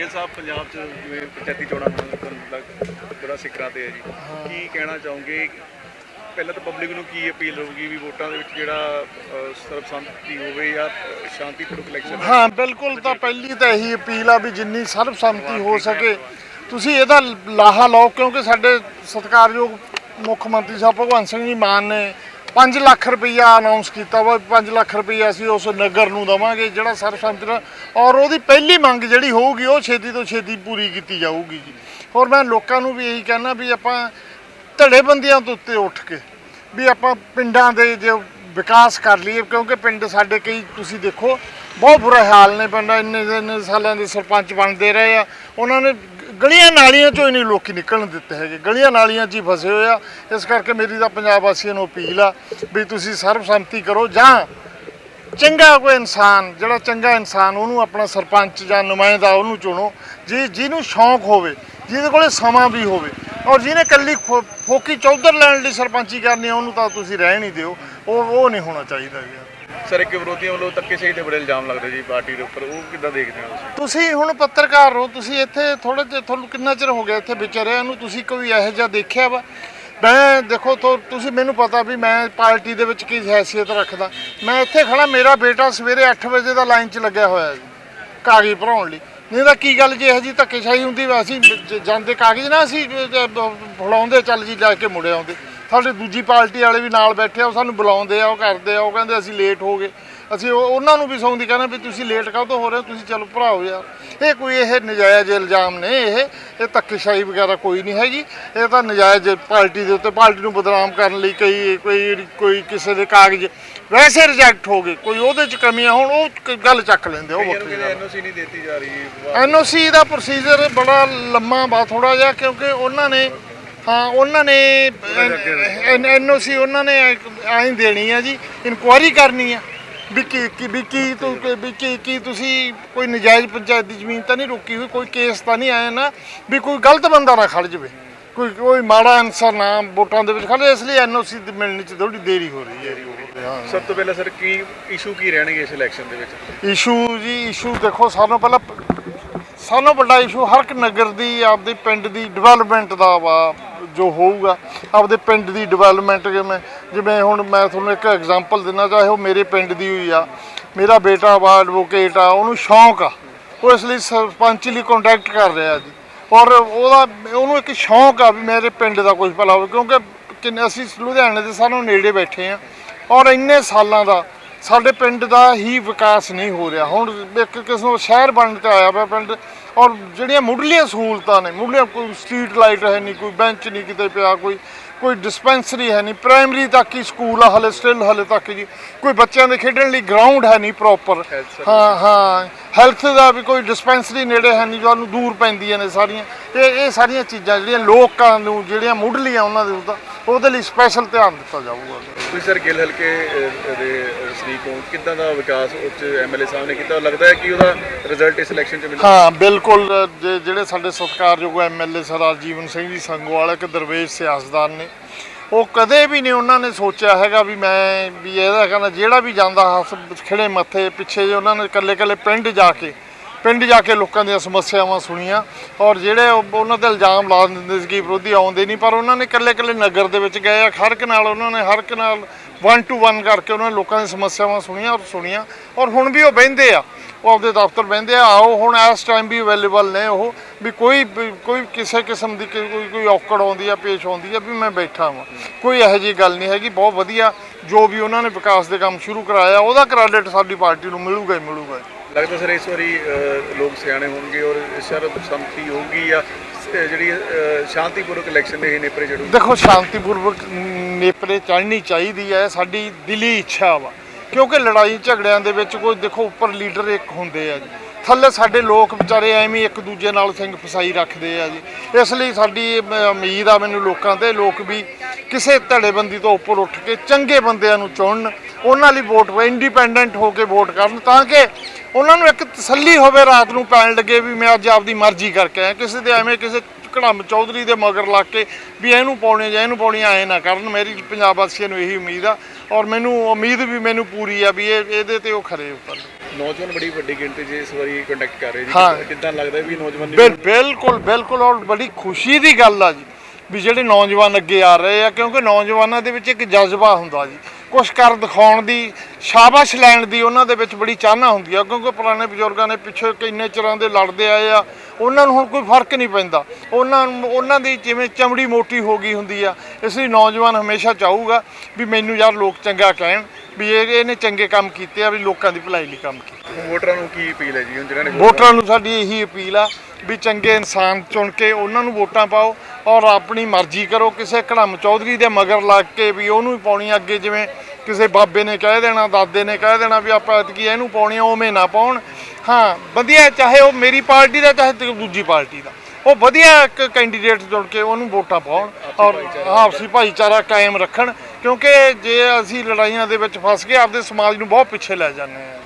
ਗਿੱਲ ਸਾਹਿਬ ਪੰਜਾਬ 'ਚ ਜਿਵੇਂ ਪੰਚਾਇਤੀ ਚੋਣਾਂ ਲੱਗ ਬੜਾ ਸਿੱਕਰਾਂ ਤੇ ਹੈ ਜੀ। ਕੀ ਕਹਿਣਾ ਚਾਹੋਗੇ? ਪਹਿਲਾਂ ਤਾਂ ਪਬਲਿਕ ਨੂੰ ਕੀ ਅਪੀਲ ਹੋਊਗੀ ਵੀ ਵੋਟਾਂ ਦੇ ਵਿੱਚ ਜਿਹੜਾ ਸਰਬਸੰਮਤੀ ਹੋਵੇ ਜਾਂ ਅਹ, ਸ਼ਾਂਤੀਪੂਰਵਕ ਇਲੈਕਸ਼ਨ ਹਾਂ ਬਿਲਕੁਲ ਤਾਂ ਪਹਿਲੀ ਤਾਂ ਇਹੀ ਅਪੀਲ ਆ ਵੀ ਜਿੰਨੀ ਸਰਬਸੰਮਤੀ ਹੋ ਸਕੇ। ਤੁਸੀਂ ਇਹਦਾ ਲਾਹਾ ਲਓ ਕਿਉਂਕਿ ਸਾਡੇ ਸਤਿਕਾਰਯੋਗ ਮੁੱਖ ਮੰਤਰੀ ਸਾਹਿਬ ਭਗਵੰਤ ਸਿੰਘ ਜੀ ਮਾਨ ਨੇ 5 ਲੱਖ ਰੁਪਈਆ ਅਨਾਉਂਸ ਕੀਤਾ ਵਾ 5 ਲੱਖ ਰੁਪਈਆ ਅਸੀਂ ਉਸ ਨਗਰ ਨੂੰ ਦਵਾਂਗੇ, ਜਿਹੜਾ ਸਰਪੰਚ ਔਰ ਉਹਦੀ ਪਹਿਲੀ ਮੰਗ ਜਿਹੜੀ ਹੋਊਗੀ, ਉਹ ਛੇਤੀ ਤੋਂ ਛੇਤੀ ਪੂਰੀ ਕੀਤੀ ਜਾਊਗੀ ਜੀ। ਹੋਰ ਮੈਂ ਲੋਕਾਂ ਨੂੰ ਵੀ ਇਹੀ ਕਹਿਣਾ ਵੀ ਆਪਾਂ ਧੜੇਬੰਦੀਆਂ ਤੋਂ ਉੱਤੇ ਉੱਠ ਕੇ ਵੀ ਆਪਾਂ ਪਿੰਡਾਂ ਦੇ ਜੇ ਵਿਕਾਸ ਕਰ ਲਈਏ, ਕਿਉਂਕਿ ਪਿੰਡ ਸਾਡੇ ਕਈ, ਤੁਸੀਂ ਦੇਖੋ ਬਹੁਤ ਬੁਰਾ ਹਾਲ ਨੇ ਪਿੰਡਾਂ ਇੰਨੇ ਇੰਨੇ ਸਾਲਾਂ ਦੇ ਸਰਪੰਚ ਬਣਦੇ ਰਹੇ ਆ। ਉਹਨਾਂ ਨੇ ਗਲੀਆਂ ਨਾਲੀਆਂ ਚੋਂ ਹੀ ਨਹੀਂ ਲੋਕੀ ਨਿਕਲਣ ਦਿੱਤੇ ਹੈਗੇ। ਗਲੀਆਂ ਨਾਲੀਆਂ 'ਚ ਹੀ ਫਸੇ ਹੋਏ ਆ। ਇਸ ਕਰਕੇ ਮੇਰੀ ਤਾਂ ਪੰਜਾਬ ਵਾਸੀਆਂ ਨੂੰ ਅਪੀਲ ਆ ਵੀ ਤੁਸੀਂ ਸਰਬਸੰਮਤੀ ਕਰੋ ਜਾਂ ਚੰਗਾ ਕੋਈ ਇਨਸਾਨ ਜਿਹੜਾ ਚੰਗਾ ਇਨਸਾਨ ਉਹਨੂੰ ਆਪਣਾ ਸਰਪੰਚ ਜਾਂ ਨੁਮਾਇੰਦਾ ਉਹਨੂੰ ਚੁਣੋ ਜੀ ਜਿਹਨੂੰ ਸ਼ੌਂਕ ਹੋਵੇ ਜਿਹਦੇ ਕੋਲੇ ਸਮਾਂ ਵੀ ਹੋਵੇ। ਔਰ ਜਿਹਨੇ ਕੱਲੀ ਫੋ- ਫੋਕੀ ਚੌਧਰ ਲੈਣ ਲਈ ਸਰਪੰਚੀ ਕਰਨੀ ਆ, ਉਹਨੂੰ ਤਾਂ ਤੁਸੀਂ ਰਹਿ ਨਹੀਂ ਦਿਓ। ਉਹ ਉਹ ਨਹੀਂ ਹੋਣਾ ਚਾਹੀਦਾ ਜੀ ਸਰ, ਇੱਕ ਵਿਰੋਧੀਆਂ ਵੱਲੋਂ ਧੱਕੇਸ਼ਾਹੀ ਦੇ ਬੜੇ ਇਲਜ਼ਾਮ ਲੱਗਦੇ ਜੀ ਪਾਰਟੀ ਦੇ ਉੱਪਰ। ਉਹ ਕਿੱਦਾਂ ਦੇਖਦੇ ਹੋ ਤੁਸੀਂ? ਤੁਸੀਂ ਹੁਣ ਪੱਤਰਕਾਰ ਹੋ, ਤੁਸੀਂ ਇੱਥੇ ਥੋੜਾ ਜਿਹਾ ਤੁਹਾਨੂੰ ਕਿੰਨਾ ਚਿਰ ਹੋ ਗਿਆ ਇੱਥੇ ਵਿਚਰਿਆ ਨੂੰ? ਤੁਸੀਂ ਕੋਈ ਇਹੋ ਜਿਹਾ ਦੇਖਿਆ ਵਾ? ਮੈਂ ਦੇਖੋ ਤੁਸੀਂ ਮੈਨੂੰ ਪਤਾ ਵੀ ਮੈਂ ਪਾਰਟੀ ਦੇ ਵਿੱਚ ਕੀ ਹੈਸੀਅਤ ਰੱਖਦਾ। ਮੈਂ ਇੱਥੇ ਖੜਾ ਮੇਰਾ ਬੇਟਾ ਸਵੇਰੇ 8 ਵਜੇ ਦਾ ਲਾਈਨ 'ਚ ਲੱਗਿਆ ਹੋਇਆ ਜੀ, ਕਾਗਜ਼ ਭਰਾਉਣ ਲਈ। ਨਹੀਂ ਤਾਂ ਕੀ ਗੱਲ ਜੇ ਇਹੋ ਜੀ ਧੱਕੇਸ਼ਾਹੀ ਹੁੰਦੀ ਵਾ? ਅਸੀਂ ਜਾਂਦੇ ਕਾਗਜ਼ ਨਾ ਅਸੀਂ ਫੜਾਉਂਦੇ, ਚੱਲ ਜੀ, ਲੈ ਕੇ ਮੁੜੇ ਆਉਂਦੇ। ਸਾਡੇ ਦੂਜੀ ਪਾਰਟੀ ਵਾਲੇ ਵੀ ਨਾਲ ਬੈਠੇ ਆ ਉਹ ਸਾਨੂੰ ਬੁਲਾਉਂਦੇ ਆ ਉਹ ਕਰਦੇ ਆ ਉਹ ਕਹਿੰਦੇ ਅਸੀਂ ਲੇਟ ਹੋ ਗਏ। ਅਸੀਂ ਉਹ- ਉਹਨਾਂ ਨੂੰ ਵੀ ਸੌਂਦੀ ਕਹਿੰਦੇ ਵੀ ਤੁਸੀਂ ਲੇਟ ਕਾਹਤੋਂ ਹੋ ਰਹੇ ਹੋ? ਤੁਸੀਂ ਚਲੋ ਭਰਾਓ ਯਾਰ। ਇਹ ਕੋਈ ਇਹ ਨਜਾਇਜ਼ ਇਲਜ਼ਾਮ ਨੇ ਇਹ ਇਹ ਧੱਕੇਸ਼ਾਹੀ ਵਗੈਰਾ ਕੋਈ ਨਹੀਂ ਹੈਗੀ। ਇਹ ਤਾਂ ਨਜਾਇਜ਼ ਪਾਰਟੀ ਦੇ ਉੱਤੇ ਪਾਰਟੀ ਨੂੰ ਬਦਨਾਮ ਕਰਨ ਲਈ ਕਈ ਕੋਈ ਕੋਈ ਕਿਸੇ ਦੇ ਕਾਗਜ਼ ਵੈਸੇ ਰਿਜੈਕਟ ਹੋ ਗਏ। ਕੋਈ ਉਹਦੇ ਚ ਕਮੀਆਂ ਹੋਣ ਉਹ ਕ- ਗੱਲ ਚੱਕ ਲੈਂਦੇ ਉਹ ਵੱਖਰੀ ਐਨਓਸੀ ਨਹੀਂ ਦਿੱਤੀ ਜਾ ਰਹੀ। ਐਨਓਸੀ ਦਾ ਪ੍ਰੋਸੀਜਰ ਬੜਾ ਲੰਮਾ ਬਾ ਥੋੜਾ ਜਿਹਾ ਕਿਉਂਕਿ ਉਹਨਾਂ ਨੇ ਹਾਂ ਉਹਨਾਂ ਨੇ ਐਨਓਸੀ ਉਹਨਾਂ ਨੇ ਐਂ ਦੇਣੀ ਆ ਜੀ ਇਨਕੁਆਇਰੀ ਕਰਨੀ ਆ ਵੀ ਕੀ ਕੀ ਵੀ ਕੀ ਤੂੰ ਵੀ ਕੀ ਕੀ ਤੁਸੀਂ ਕੋਈ ਨਜਾਇਜ਼ ਪੰਚਾਇਤ ਦੀ ਜ਼ਮੀਨ ਤਾਂ ਨਹੀਂ ਰੋਕੀ ਹੋਈ ਕੋਈ ਕੇਸ ਤਾਂ ਨਹੀਂ ਆਇਆ ਨਾ ਵੀ ਕੋਈ ਗਲਤ ਬੰਦਾ ਨਾ ਖੜ ਜਾਵੇ। ਕੋਈ ਕੋਈ ਮਾੜਾ ਅਨਸਰ ਨਾ ਵੋਟਾਂ ਦੇ ਵਿੱਚ ਖੜੇ ਇਸ ਲਈ ਐਨਓਸੀ ਮਿਲਣ 'ਚ ਥੋੜੀ ਦੇਰੀ ਹੋ ਰਹੀ ਹੈ ਹਾਂ। ਸਭ ਤੋਂ ਪਹਿਲਾਂ ਸਰ ਕੀ ਇਸ਼ੂ ਕੀ ਰਹਿਣਗੇ ਇਸ ਇਲੈਕਸ਼ਨ ਦੇ ਵਿੱਚ? ਇਸ਼ੂ ਜੀ ਇਸ਼ੂ ਦੇਖੋ ਸਾਨੂੰ ਪਹਿਲਾਂ ਸਾਨੂੰ ਵੱਡਾ ਇਸ਼ੂ ਹਰ ਇੱਕ ਨਗਰ ਦੀ ਆਪਦੇ ਪਿੰਡ ਦੀ ਡਿਵੈਲਪਮੈਂਟ ਦਾ ਵਾ। ਜੋ ਹੋਊਗਾ, ਆਪਦੇ ਪਿੰਡ ਦੀ ਡਿਵੈਲਪਮੈਂਟ ਜਿਵੇਂ ਜਿਵੇਂ ਹੁਣ ਮੈਂ ਤੁਹਾਨੂੰ ਇੱਕ ਐਗਜ਼ਾਮਪਲ ਦਿੰਨਾ ਚਾਹੇ ਉਹ ਮੇਰੇ ਪਿੰਡ ਦੀ ਹੋਈ ਆ, ਮੇਰਾ ਬੇਟਾ ਵਾ ਐਡਵੋਕੇਟ ਆ, ਉਹਨੂੰ ਸ਼ੌਂਕ ਆ। ਉਹ ਇਸ ਲਈ ਸਰਪੰਚ ਲਈ ਕੰਟੈਕਟ ਕਰ ਰਿਹਾ ਜੀ। ਔਰ ਉਹਦਾ, ਉਹਨੂੰ ਇੱਕ ਸ਼ੌਂਕ ਆ ਵੀ ਮੇਰੇ ਪਿੰਡ ਦਾ ਕੁਝ ਭਲਾ ਹੋਵੇ, ਕਿਉਂਕਿ ਕਿੰਨੇ ਅਸੀਂ ਲੁਧਿਆਣੇ ਦੇ ਸਾਨੂੰ ਨੇੜੇ ਬੈਠੇ ਆ। ਔਰ ਇੰਨੇ ਸਾਲਾਂ ਦਾ ਸਾਡੇ ਪਿੰਡ ਦਾ ਹੀ ਵਿਕਾਸ ਨਹੀਂ ਹੋ ਰਿਹਾ। ਹੁਣ ਇੱਕ ਕਿਸਮ ਸ਼ਹਿਰ ਬਣ ਤੇ ਆਇਆ ਪਿਆ ਪਿੰਡ ਔਰ ਜਿਹੜੀਆਂ ਮੁੱਢਲੀਆਂ ਸਹੂਲਤਾਂ ਨੇ ਮੁੱਢਲੀਆਂ ਕੋਈ ਸਟਰੀਟ ਲਾਈਟ ਹੈ ਨਹੀਂ ਕੋਈ ਬੈਂਚ ਨਹੀਂ ਕਿਤੇ ਪਿਆ ਕੋਈ ਕੋਈ ਡਿਸਪੈਂਸਰੀ ਹੈ ਨਹੀਂ ਪ੍ਰਾਇਮਰੀ ਤੱਕ ਹੀ ਸਕੂਲ ਆ ਹਲੇ ਸਟਿਲ ਹਲੇ ਤੱਕ ਜੀ। ਕੋਈ ਬੱਚਿਆਂ ਦੇ ਖੇਡਣ ਲਈ ਗਰਾਊਂਡ ਹੈ ਨਹੀਂ ਪ੍ਰੋਪਰ ਹਾਂ ਹਾਂ। ਹੈਲਥ ਦਾ ਵੀ ਕੋਈ ਡਿਸਪੈਂਸਰੀ ਨੇੜੇ ਹੈ ਨਹੀਂ ਤੁਹਾਨੂੰ ਦੂਰ ਪੈਂਦੀਆਂ ਨੇ ਸਾਰੀਆਂ। ਇਹ ਇਹ ਸਾਰੀਆਂ ਚੀਜ਼ਾਂ ਜਿਹੜੀਆਂ ਲੋਕਾਂ ਨੂੰ ਜਿਹੜੀਆਂ ਮੁੱਢਲੀਆਂ ਉਹਨਾਂ ਦੇ ਉੱਤੇ ਉਹਦੇ ਲਈ ਸਪੈਸ਼ਲ ਧਿਆਨ ਦਿੱਤਾ ਜਾਊਗਾ। ਤੁਸੀਂ ਸਰ ਗਿੱਲ ਹਲਕੇ ਦੇ ਸ਼ਰੀਕ ਹੋ ਕਿੱਦਾਂ ਦਾ ਵਿਕਾਸ ਉੱਚ ਐਮਐਲਏ ਸਾਹਿਬ ਨੇ ਕੀਤਾ? ਲੱਗਦਾ ਹੈ ਕਿ ਉਹਦਾ ਰਿਜ਼ਲਟ ਇਸ ਇਲੈਕਸ਼ਨ 'ਚ ਮਿਲੇਗਾ ਹਾਂ ਬਿਲਕੁਲ ਜਿਹੜੇ ਸਾਡੇ ਸਤਿਕਾਰਯੋਗ ਐਮਐਲਏ ਸਰਦਾਰ ਜੀਵਨ ਸਿੰਘ ਜੀ ਸੰਗੋਵਾਲ ਇੱਕ ਦਰਵੇਸ਼ ਸਿਆਸਤਦਾਨ ਨੇ ਉਹ ਕਦੇ ਵੀ ਨਹੀਂ ਉਹਨਾਂ ਨੇ ਸੋਚਿਆ ਹੈਗਾ ਵੀ ਮੈਂ ਵੀ ਇਹਦਾ ਕਹਿੰਦਾ ਜਿਹੜਾ ਵੀ ਜਾਂਦਾ ਹੱਥ ਖਿੜੇ ਮੱਥੇ ਪਿੱਛੇ ਜੇ ਉਹਨਾਂ ਨੇ ਇਕੱਲੇ ਇਕੱਲੇ ਪਿੰਡ ਜਾ ਕੇ ਪਿੰਡ ਜਾ ਕੇ ਲੋਕਾਂ ਦੀਆਂ ਸਮੱਸਿਆਵਾਂ ਸੁਣੀਆਂ ਔਰ ਜਿਹੜੇ ਉਹਨਾਂ ਤੇ ਇਲਜ਼ਾਮ ਲਾ ਦਿੰਦੇ ਸੀ ਕਿ ਵਿਰੋਧੀ ਆਉਂਦੇ ਨਹੀਂ, ਪਰ ਉਹਨਾਂ ਨੇ ਇਕੱਲੇ ਇਕੱਲੇ ਨਗਰ ਦੇ ਵਿੱਚ ਗਏ ਆ, ਹਰ ਇੱਕ ਨਾਲ ਉਹਨਾਂ ਨੇ ਹਰ ਇੱਕ ਨਾਲ 1 ਟੂ 1 ਕਰਕੇ ਉਹਨਾਂ ਨੇ ਲੋਕਾਂ ਦੀਆਂ ਸਮੱਸਿਆਵਾਂ ਸੁਣੀਆਂ ਔਰ ਸੁਣੀਆਂ। ਔਰ ਹੁਣ ਵੀ ਉਹ ਬਹਿੰਦੇ ਆ, ਉਹ ਆਪਦੇ ਦਫ਼ਤਰ ਬਹਿੰਦੇ ਆ, ਆਓ ਹੁਣ ਇਸ ਟਾਈਮ ਵੀ ਅਵੇਲੇਬਲ ਨੇ ਉਹ, ਵੀ ਕੋਈ ਵੀ- ਕੋਈ ਕਿਸੇ ਕਿਸਮ ਦੀ ਕੋਈ ਕੋਈ- ਔਕੜ ਆਉਂਦੀ ਆ, ਪੇਸ਼ ਆਉਂਦੀ ਆ ਵੀ ਮੈਂ ਬੈਠਾ ਹਾਂ ਕੋਈ ਇਹੋ ਜਿਹੀ ਗੱਲ ਨਹੀਂ ਹੈਗੀ, ਬਹੁਤ ਵਧੀਆ ਜੋ ਵੀ ਉਹਨਾਂ ਨੇ ਵਿਕਾਸ ਦੇ ਕੰਮ ਸ਼ੁਰੂ ਕਰਾਇਆ, ਉਹਦਾ ਕ੍ਰੈਡਿਟ ਸਾਡੀ ਪਾਰਟੀ ਨੂੰ ਮਿਲੂਗਾ ਹੀ ਮਿਲੂਗਾ ਲੱਗਦਾ ਸਰ ਇਸ ਵਾਰੀ ਲੋਕ ਸਿਆਣੇ ਹੋਣਗੇ ਔਰ ਸਰਬਸੰਮਤੀ ਹੋਊਗੀ ਜਾਂ ਜਿਹੜੀ ਸ਼ਾਂਤੀਪੂਰਵਕ ਇਲੈਕਸ਼ਨ ਦੇ ਨੇਪਰੇ ਚੜੂ ਦੇਖੋ, ਸ਼ਾਂਤੀਪੂਰਵਕ ਨੇਪਰੇ ਚੜ੍ਹਨੀ ਚਾਹੀਦੀ ਹੈ, ਸਾਡੀ ਦਿਲੀ ਇੱਛਾ ਵਾ। ਕਿਉਂਕਿ ਲੜਾਈ ਝਗੜਿਆਂ ਦੇ ਵਿੱਚ ਕੋਈ, ਦੇਖੋ, ਉੱਪਰ ਲੀਡਰ ਇੱਕ ਹੁੰਦੇ ਆ ਜੀ। ਥੱਲੇ ਸਾਡੇ ਲੋਕ ਵਿਚਾਰੇ ਐਵੇਂ ਇੱਕ ਦੂਜੇ ਨਾਲ ਸਿੰਘ ਫਸਾਈ ਰੱਖਦੇ ਆ ਜੀ। ਇਸ ਲਈ ਸਾਡੀ ਉਮੀਦ ਆ ਮੈਨੂੰ ਲੋਕਾਂ ਤੇ, ਲੋਕ ਵੀ ਕਿਸੇ ਧੜੇਬੰਦੀ ਤੋਂ ਉੱਪਰ ਉੱਠ ਕੇ ਚੰਗੇ ਬੰਦਿਆਂ ਨੂੰ ਚੁਣਨ ਉਹਨਾਂ ਲਈ ਵੋਟ ਇੰਡੀਪੈਂਡੈਂਟ ਹੋ ਕੇ ਵੋਟ ਕਰਨ ਤਾਂ ਕਿ ਉਹਨਾਂ ਨੂੰ ਇੱਕ ਤਸੱਲੀ ਹੋਵੇ ਰਾਤ ਨੂੰ ਪੈਣ ਲੱਗੇ ਵੀ ਮੈਂ ਅੱਜ ਆਪਦੀ ਮਰਜ਼ੀ ਕਰਕੇ ਆਇਆ। ਕਿਸੇ ਦੇ ਐਵੇਂ ਕਿਸੇ ਘੜਮ ਚੌਧਰੀ ਦੇ ਮਗਰ ਲੱਗ ਕੇ ਵੀ ਇਹਨੂੰ ਪਾਉਣੇ ਜਾਂ ਇਹਨੂੰ ਪਾਉਣੀ ਆਏ ਨਾ ਕਰਨ। ਮੇਰੀ ਪੰਜਾਬ ਵਾਸੀਆਂ ਨੂੰ ਇਹੀ ਉਮੀਦ ਆ ਔਰ ਮੈਨੂੰ ਉਮੀਦ ਵੀ ਮੈਨੂੰ ਪੂਰੀ ਆ ਵੀ ਇਹ ਇਹਦੇ ਤੇ ਉਹ ਖਰੇ ਉਤਰਨ ਨੌਜਵਾਨ ਬੜੀ ਵੱਡੀ ਗਿਣਤੀ 'ਚ ਇਸ ਵਾਰੀ ਕੰਟੈਕਟ ਕਰ ਰਹੇ ਜੀ। ਹਾਂ। ਕਿੱਦਾਂ- ਲੱਗਦਾ ਵੀ ਨੌਜਵਾਨ ਬਿਲ ਬਿਲਕੁਲ ਬਿਲਕੁਲ ਔਰ ਬੜੀ ਖੁਸ਼ੀ ਦੀ ਗੱਲ ਆ ਜੀ ਵੀ ਜਿਹੜੇ ਨੌਜਵਾਨ ਅੱਗੇ ਆ ਰਹੇ ਆ ਕਿਉਂਕਿ ਨੌਜਵਾਨਾਂ ਦੇ ਵਿੱਚ ਇੱਕ ਜਜ਼ਬਾ ਹੁੰਦਾ ਜੀ। ਕੁਛ ਕਰ ਦਿਖਾਉਣ ਦੀ, ਸ਼ਾਬਾਸ਼ ਲੈਣ ਦੀ ਉਹਨਾਂ ਦੇ ਵਿੱਚ ਬੜੀ ਚਾਹਨਾ ਹੁੰਦੀ ਆ, ਕਿਉਂਕਿ ਪੁਰਾਣੇ ਬਜ਼ੁਰਗਾਂ ਨੇ ਪਿੱਛੇ ਕਿੰਨੇ ਚਿਰਾਂ ਦੇ ਲੜਦੇ ਆਏ ਆ, ਉਹਨਾਂ ਨੂੰ ਹੁਣ ਕੋਈ ਫ਼ਰਕ ਨਹੀਂ ਪੈਂਦਾ। ਉਹਨਾਂ ਉਹਨਾਂ ਦੀ ਜਿਵੇਂ ਚਮੜੀ ਮੋਟੀ ਹੋ ਗਈ ਹੁੰਦੀ ਆ, ਇਸ ਲਈ ਨੌਜਵਾਨ ਹਮੇਸ਼ਾ ਚਾਹੂਗਾ ਵੀ ਮੈਨੂੰ ਯਾਰ ਲੋਕ ਚੰਗਾ ਕਹਿਣ। ਵੀ ਇਹ ਇਹਨੇ ਚੰਗੇ ਕੰਮ ਕੀਤੇ ਆ ਵੀ ਲੋਕਾਂ ਦੀ ਭਲਾਈ ਲਈ ਕੰਮ ਕੀਤਾ। ਵੋਟਰਾਂ ਨੂੰ ਕੀ ਅਪੀਲ ਹੈ ਜੀ ਹੁਣ ਜਿਹਨਾਂ ਨੇ ਵੋਟਰਾਂ ਨੂੰ ਸਾਡੀ ਇਹੀ ਅਪੀਲ ਆ ਵੀ ਚੰਗੇ ਇਨਸਾਨ ਚੁਣ ਕੇ ਉਹਨਾਂ ਨੂੰ ਵੋਟਾਂ ਪਾਓ ਔਰ ਆਪਣੀ ਮਰਜ਼ੀ ਕਰੋ। ਕਿਸੇ ਕੜਮ ਚੌਧਰੀ ਦੇ ਮਗਰ ਲੱਗ ਕੇ ਵੀ ਉਹਨੂੰ ਹੀ ਪਾਉਣੀ ਅੱਗੇ ਜਿਵੇਂ ਕਿਸੇ ਬਾਬੇ ਨੇ ਕਹਿ ਦੇਣਾ ਦਾਦੇ ਨੇ ਕਹਿ ਦੇਣਾ ਵੀ ਆਪਾਂ ਐਤਕੀ ਇਹਨੂੰ ਪਾਉਣੀ ਉਵੇਂ ਨਾ ਪਾਉਣ। ਹਾਂ ਵਧੀਆ ਚਾਹੇ ਉਹ ਮੇਰੀ ਪਾਰਟੀ ਦਾ ਚਾਹੇ ਦੂਜੀ ਪਾਰਟੀ ਦਾ। ਉਹ ਵਧੀਆ ਇੱਕ ਕੈਂਡੀਡੇਟ ਚੁਣ ਕੇ ਉਹਨੂੰ ਵੋਟਾਂ ਪਾਉਣ ਔਰ ਆਪਸੀ ਭਾਈਚਾਰਾ ਕਾਇਮ ਰੱਖਣ। ਕਿਉਂਕਿ ਜੇ ਅਸੀਂ ਲੜਾਈਆਂ ਦੇ ਵਿੱਚ ਫਸ ਕੇ ਆਪਦੇ ਸਮਾਜ ਨੂੰ ਬਹੁਤ ਪਿੱਛੇ ਲੈ ਜਾਂਦੇ ਹਾਂ।